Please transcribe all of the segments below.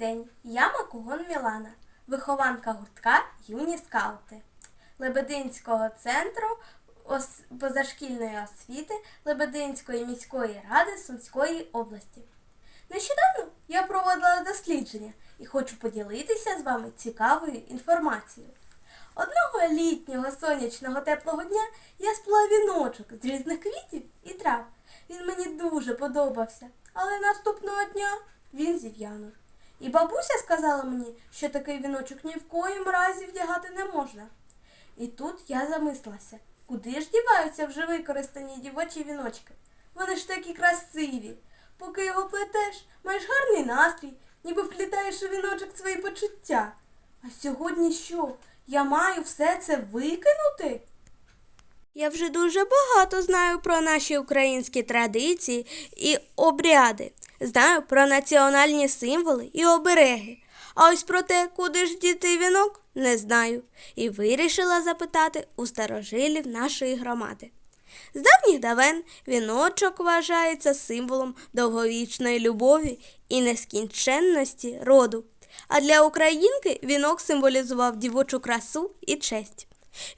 день, я Макогон Мілана, вихованка гуртка Юні скаути Лебединського центру позашкільної освіти Лебединської міської ради Сумської області. Нещодавно я проводила дослідження і хочу поділитися з вами цікавою інформацією. Одного літнього сонячного теплого дня я сплела віночок з різних квітів і трав. Він мені дуже подобався, але наступного дня він зів'янув. І бабуся сказала мені, що такий віночок ні в коїм разі вдягати не можна. І тут я замислилася, куди ж діваються вже використані дівочі віночки? Вони ж такі красиві. Поки його плетеш, маєш гарний настрій, ніби вплітаєш у віночок свої почуття. А сьогодні що? Я маю все це викинути? Я вже дуже багато знаю про наші українські традиції і обряди. Знаю про національні символи і обереги. А ось про те, куди ж діти вінок, не знаю. І вирішила запитати у старожилів нашої громади. З давніх давен віночок вважається символом довговічної любові і нескінченності роду. А для українки вінок символізував дівочу красу і честь.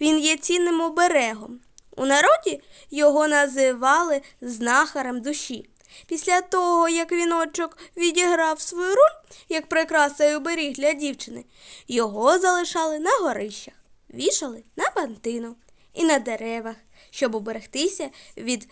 Він є цінним оберегом. У народі його називали знахарем душі. Після того, як віночок відіграв свою роль як прикраса і оберіг для дівчини, його залишали на горищах, вішали на бантину і на деревах, щоб уберегтися від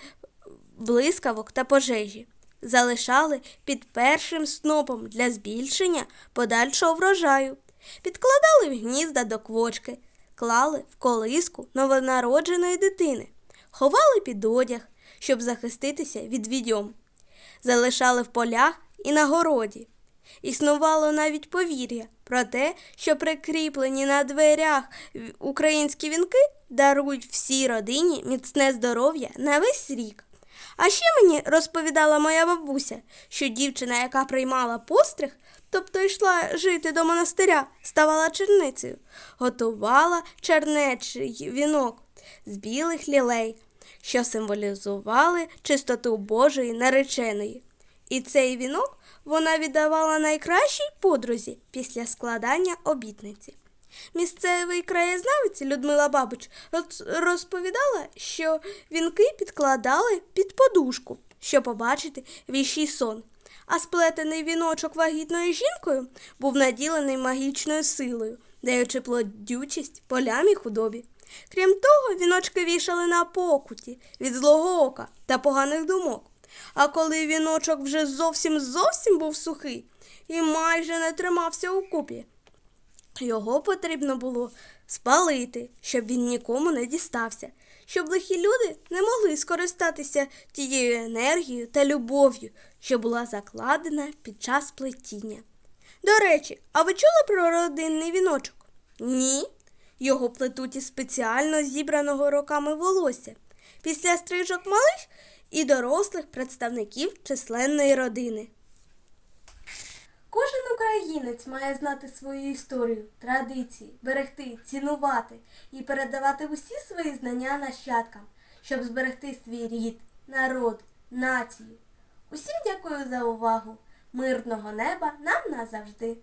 блискавок та пожежі. Залишали під першим снопом для збільшення подальшого врожаю, підкладали в гнізда до квочки, клали в колиску новонародженої дитини, ховали під одяг, щоб захиститися від відьом, залишали в полях і на городі. Існувало навіть повір'я про те, що прикріплені на дверях українські вінки дарують всій родині міцне здоров'я на весь рік. А ще мені розповідала моя бабуся, що дівчина, яка приймала постриг, тобто йшла жити до монастиря, ставала черницею, готувала чернечий вінок з білих лілей, що символізували чистоту Божої нареченої. І цей вінок вона віддавала найкращій подрузі після складання обітниці. Місцевий краєзнавець Людмила Бабич розповідала, що вінки підкладали під подушку, щоб побачити віщий сон. А сплетений віночок вагітною жінкою був наділений магічною силою, даючи плодючість полям і худобі. Крім того, віночки вішали на покуті від злого ока та поганих думок. А коли віночок вже зовсім зовсім був сухий і майже не тримався у купі, його потрібно було спалити, щоб він нікому не дістався, щоб лихі люди не могли скористатися тією енергією та любов'ю, що була закладена під час плетіння. До речі, а ви чули про родинний віночок? Ні. Його плетуть із спеціально зібраного роками волосся. Після стрижок малих і дорослих представників численної родини. Кожен українець має знати свою історію, традиції, берегти, цінувати і передавати усі свої знання нащадкам, щоб зберегти свій рід, народ, націю. Усім дякую за увагу. Мирного неба нам назавжди.